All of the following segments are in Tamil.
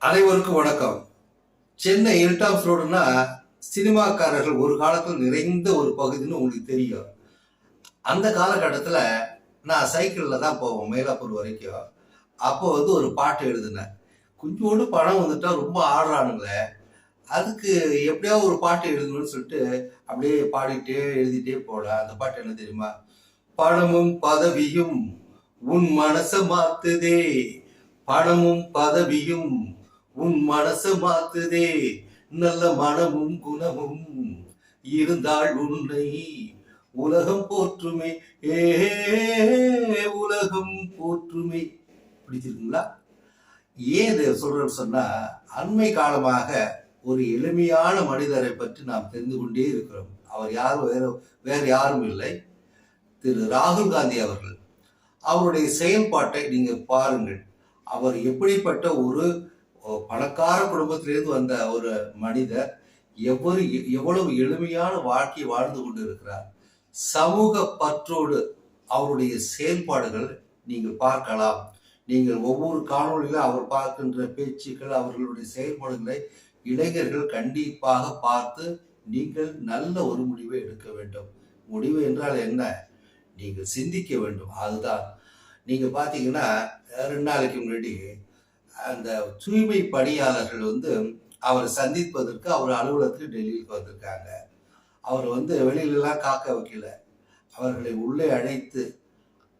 அனைவருக்கும் வணக்கம். சென்னை எல்டாப்ஸ் ரோடுனா சினிமாக்காரர்கள் ஒரு காலத்தில் நிறைந்த ஒரு பகுதின்னு உங்களுக்கு தெரியும். அந்த காலகட்டத்தில் நான் சைக்கிளில் தான் போவேன் மயிலாப்பூர் வரைக்கும். அப்போ வந்து ஒரு பாட்டு எழுதினேன். கொஞ்சோண்டு பணம் வந்துட்டா ரொம்ப ஆடுறானுங்களே. அதுக்கு எப்படியாவது ஒரு பாட்டு எழுதணும்னு சொல்லிட்டு அப்படியே பாடிட்டே எழுதிட்டே போனேன். அந்த பாட்டு என்ன தெரியுமா? பணமும் பதவியும் உன் மனசை மாத்துதே. பணமும் பதவியும் உன் மனசு மாத்துதே. நல்ல மனமும் குணமும் இருந்தால் உன்னை உலகம் போற்றுமே. ஏ உலகம் போற்றுமே. பிடிச்சிருக்குங்களா ஏன் இதை சொல்றேன்னு சொன்னா அண்மை காலமாக ஒரு எளிமையான மனிதரை பற்றி நாம் தெரிந்து கொண்டே இருக்கிறோம். அவர் யாரும் வேற வேற யாரும் இல்லை. திரு ராகுல் காந்தி அவர்கள். அவருடைய செயல்பாட்டை நீங்க பாருங்கள். அவர் எப்படிப்பட்ட ஒரு பணக்கார குடும்பத்திலிருந்து வந்த ஒரு மனிதர் எவ்வளவு எவ்வளவு எளிமையான வாழ்க்கை வாழ்ந்து கொண்டு இருக்கிறார் சமூக பற்றோடு அவருடைய செயல்பாடுகள் நீங்கள் பார்க்கலாம். நீங்கள் ஒவ்வொரு காணொளியிலும் அவர் பார்க்கின்ற பேச்சுக்கள் அவர்களுடைய செயல்பாடுகளை இளைஞர்கள் கண்டிப்பாக பார்த்து நீங்கள் நல்ல ஒரு முடிவை எடுக்க வேண்டும். முடிவு என்றால் என்ன? நீங்கள் சிந்திக்க வேண்டும். அதுதான். நீங்கள் பார்த்தீங்கன்னா ரெண்டு நாளைக்கு முன்னாடி அந்த தூய்மை பணியாளர்கள் வந்து அவரை சந்திப்பதற்கு அவர் அலுவலகத்துக்கு டெல்லிக்கு வந்திருக்காங்க. அவர் வந்து வெளியிலலாம் காக்க வைக்கல. அவர்களை உள்ளே அழைத்து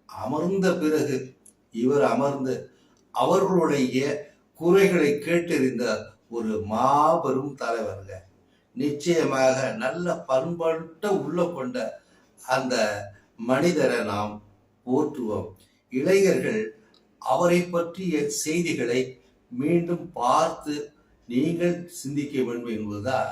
அமர்ந்த பிறகு இவர் அமர்ந்து அவர்களுடைய குறைகளை கேட்டறிந்த ஒரு மாபெரும் தலைவருங்க. நிச்சயமாக நல்ல பண்பட்ட உள்ள கொண்ட அந்த மனிதரை நாம் போற்றுவோம். இளைஞர்கள் அவரை பற்றிய செய்திகளை மீண்டும் பார்த்து நீங்கள் சிந்திக்க வேண்டும் என்பதுதான்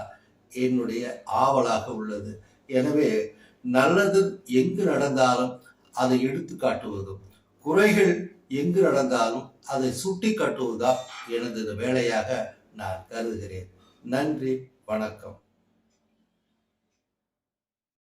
என்னுடைய ஆவலாக உள்ளது. எனவே நல்லது எங்கு நடந்தாலும் அதை எடுத்து காட்டுவதும் குறைகள் எங்கு நடந்தாலும் அதை சுட்டி காட்டுவதுதான் எனது வேலையாக நான் கருதுகிறேன். நன்றி வணக்கம்.